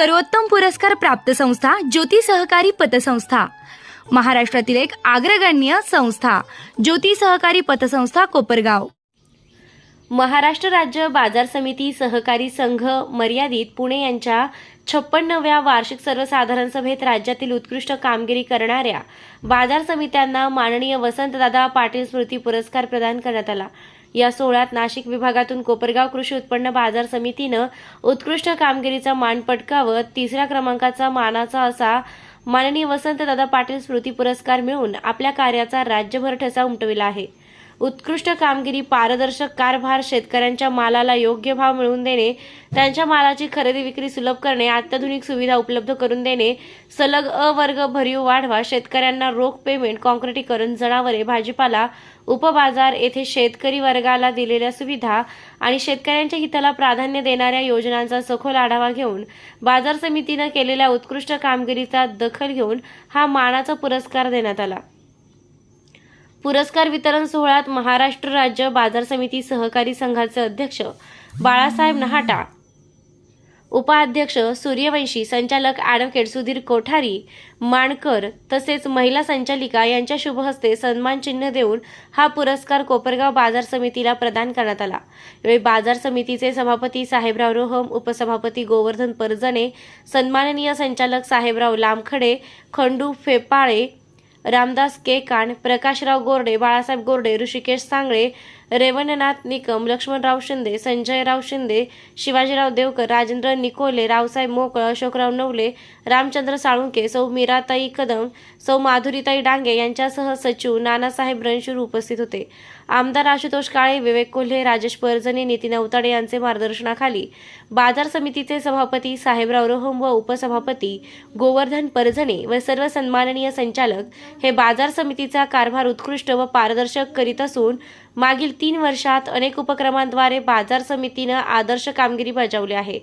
सर्वोत्तम पुरस्कार प्राप्त संस्था ज्योती सहकारी पतसंस्था. महाराष्ट्रातील एक अग्रगण्य संस्था ज्योती सहकारी पतसंस्था कोपरगाव. महाराष्ट्र राज्य बाजार समिती सहकारी संघ मर्यादित पुणे यांच्या छप्पन्नव्या वार्षिक सर्वसाधारण सभेत राज्यातील उत्कृष्ट कामगिरी करणाऱ्या बाजार समित्यांना माननीय वसंतदादा पाटील स्मृती पुरस्कार प्रदान करण्यात आला. या सोहळ्यात नाशिक विभागातून कोपरगाव कृषी उत्पन्न बाजार समितीनं उत्कृष्ट कामगिरीचा मान पटकावत तिसऱ्या क्रमांकाचा मानाचा असा माननीय वसंतदादा पाटील स्मृती पुरस्कार मिळवून आपल्या कार्याचा राज्यभर ठसा उमटविला आहे. उत्कृष्ट कामगिरी पारदर्शक कारभार शेतकऱ्यांच्या मालाला योग्य भाव मिळवून देणे त्यांच्या मालाची खरेदी विक्री सुलभ करणे अत्याधुनिक सुविधा उपलब्ध करून देणे सलग अ वर्ग भरीव वाढवा शेतकऱ्यांना रोख पेमेंट कॉन्क्रिटीकरण जनावरे भाजीपाला उपबाजार येथे शेतकरी वर्गाला दिलेल्या सुविधा आणि शेतकऱ्यांच्या हिताला प्राधान्य देणाऱ्या योजनांचा सखोल आढावा घेऊन बाजार समितीनं केलेल्या उत्कृष्ट कामगिरीचा दखल घेऊन हा मानाचा पुरस्कार देण्यात आला. पुरस्कार वितरण सोहळ्यात महाराष्ट्र राज्य बाजार समिती सहकारी संघाचे अध्यक्ष बाळासाहेब नहाटा उपाध्यक्ष सूर्यवंशी संचालक ॲडव्होकेट सुधीर कोठारी माणकर तसेच महिला संचालिका यांच्या शुभहस्ते सन्मान चिन्ह देऊन हा पुरस्कार कोपरगाव बाजार समितीला प्रदान करण्यात आला. यावेळी बाजार समितीचे सभापती साहेबराव रोहम उपसभापती गोवर्धन परजणे सन्माननीय संचालक साहेबराव लामखडे खंडू फेपाळे रामदास केकाण प्रकाशराव गोरडे बाळासाहेब गोरडे ऋषिकेश सांगळे रेवणनाथ निकम लक्ष्मणराव शिंदे संजयराव शिंदे शिवाजीराव देवकर राजेंद्र निकोले रावसाहेब मोकळ अशोकराव नवले रामचंद्र साळुंके सौ मीराताई कदम सौ माधुरीताई डांगे यांच्यासह सचिव नानासाहेब रणशूर उपस्थित होते. आमदार आशुतोष काळे विवेक कोल्हे राजेश परजणे नितीन अवताडे यांचे मार्गदर्शनाखाली बाजार समितीचे सभापती साहेबराव रोहम व उपसभापती गोवर्धन परजणे व सर्व सन्माननीय संचालक हे बाजार समितीचा कारभार उत्कृष्ट व पारदर्शक करीत असून मागील तीन वर्षात अनेक उपक्रमांद्वारे बाजार समितीनं आदर्श कामगिरी बजावली आहे.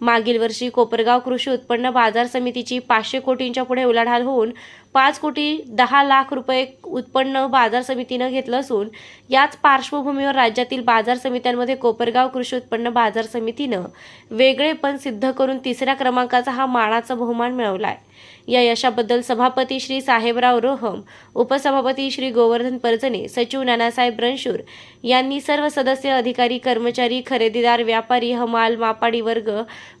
मागील वर्षी कोपरगाव कृषी उत्पन्न बाजार समितीची पाचशे कोटींच्या पुढे उलाढाल होऊन पाच कोटी दहा लाख रुपये उत्पन्न बाजार समितीनं घेतलं असून याच पार्श्वभूमीवर राज्यातील बाजार समित्यांमध्ये कोपरगाव कृषी उत्पन्न बाजार समितीनं वेगळेपण सिद्ध करून तिसऱ्या क्रमांकाचा हा मानाचा बहुमान मिळवलाय. या यशाबद्दल सभापती श्री साहेबराव रोहम उपसभापती श्री गोवर्धन परजणे सचिव नानासाहेब रणशूर यांनी सर्व सदस्य अधिकारी कर्मचारी खरेदीदार व्यापारी हमाल मापाडी वर्ग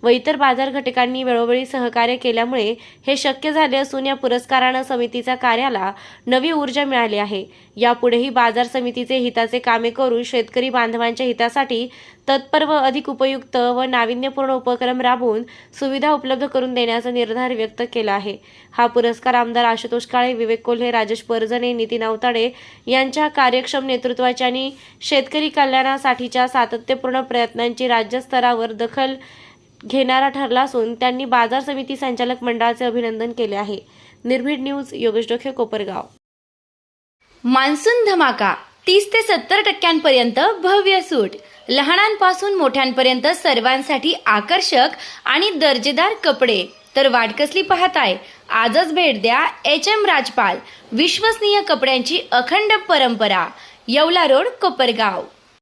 व इतर बाजार घटकांनी वेळोवेळी सहकार्य केल्यामुळे हे शक्य झाले असून या पुरस्कारानं समितीच्या कार्याला नवी ऊर्जा मिळाली आहे. यापुढेही बाजार समितीचे हिताचे कामे करून शेतकरी बांधवांच्या हितासाठी तत्पर व अधिक उपयुक्त व नाविन्यपूर्ण उपक्रम राबवून सुविधा उपलब्ध करून देण्याचा निर्धार व्यक्त केला आहे. हा पुरस्कार आमदार आशुतोष काळे विवेक कोल्हे राजेश परजणे नितीन अवताडे यांच्या कार्यक्षम नेतृत्वाच्या आणि शेतकरी कल्याणासाठीच्या सातत्यपूर्ण प्रयत्नांची राज्यस्तरावर दखल घेणारा ठरला असून त्यांनी बाजार समिती संचालक मंडळाचे अभिनंदन केले आहे. निर्भीड न्यूज योगेश डोखे कोपरगाव. मान्सून धमाका तीस ते सत्तर टक्क्यांपर्यंत भव्य सूट. लहानांपासून मोठ्यांपर्यंत सर्वांसाठी आकर्षक आणि दर्जेदार कपडे. तर वाट कसली पाहताय? आजच भेट द्या एच एम राजपाल विश्वसनीय कपड्यांची अखंड परंपरा. येवला रोड कोपरगाव.